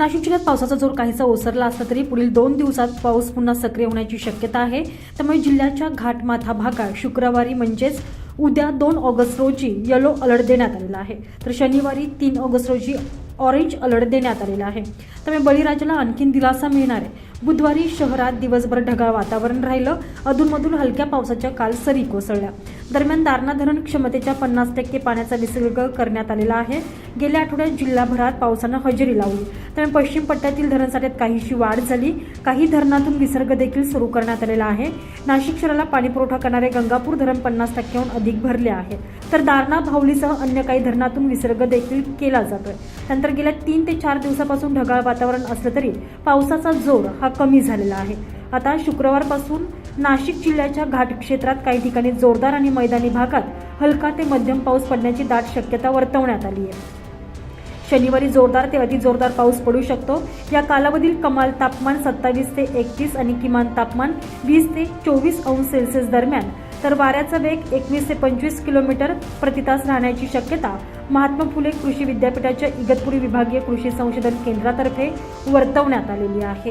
नाशिक जिल्ह्यात पावसाचा जोर काहीसा ओसरला असला तरी पुढील दोन दिवसात पाऊस पुन्हा सक्रिय होण्याची शक्यता आहे. त्यामुळे जिल्ह्याच्या घाटमाथा भागात शुक्रवारी म्हणजेच उद्या दोन ऑगस्ट रोजी येलो अलर्ट देण्यात आलेला आहे. तर शनिवारी तीन ऑगस्ट रोजी ऑरेंज अलर्ट देण्यात आलेला आहे. त्यामुळे बळीराजाला आणखीन दिलासा मिळणार आहे. बुधवारी शहरात दिवसभर ढगाळ वातावरण राहिलं. अधूनमधून हलक्या पावसाच्या काल सरी कोसळल्या. दरम्यान दारणा धरण क्षमतेच्या पन्नास टक्के पाण्याचा विसर्ग करण्यात आलेला आहे. गेल्या आठवड्यात जिल्हाभरात पावसानं हजेरी लावली. त्यामुळे पश्चिम पट्ट्यातील धरणसाठ्यात काहीशी वाढ झाली. काही धरणातून विसर्ग देखील सुरू करण्यात आलेला आहे. नाशिक शहराला पाणीपुरवठा करणारे गंगापूर धरण पन्नास टक्क्याहून अधिक भरले आहे. तर दारणा भावलीसह अन्य काही धरणातून विसर्ग देखील केला जातोय. नंतर गेल्या तीन ते चार दिवसापासून ढगाळ वातावरण असलं तरी पावसाचा जोर हा कमी झालेला आहे. आता शुक्रवारपासून नाशिक जिल्ह्याच्या घाट क्षेत्रात काही ठिकाणी जोरदार आणि मैदानी भागात हलका ते मध्यम पाऊस पडण्याची दाट शक्यता वर्तवण्यात आली आहे. शनिवारी जोरदार ते अति जोरदार पाऊस पडू शकतो. या कालावधीत कमाल तापमान सत्तावीस ते एकतीस आणि किमान तापमान वीस ते चोवीस अंश सेल्सिअस दरम्यान तर वाऱ्याचा वेग एकवीस ते पंचवीस किलोमीटर प्रतितास राहण्याची शक्यता महात्मा फुले कृषी विद्यापीठाच्या इगतपुरी विभागीय कृषी संशोधन केंद्रातर्फे वर्तवण्यात आलेली आहे.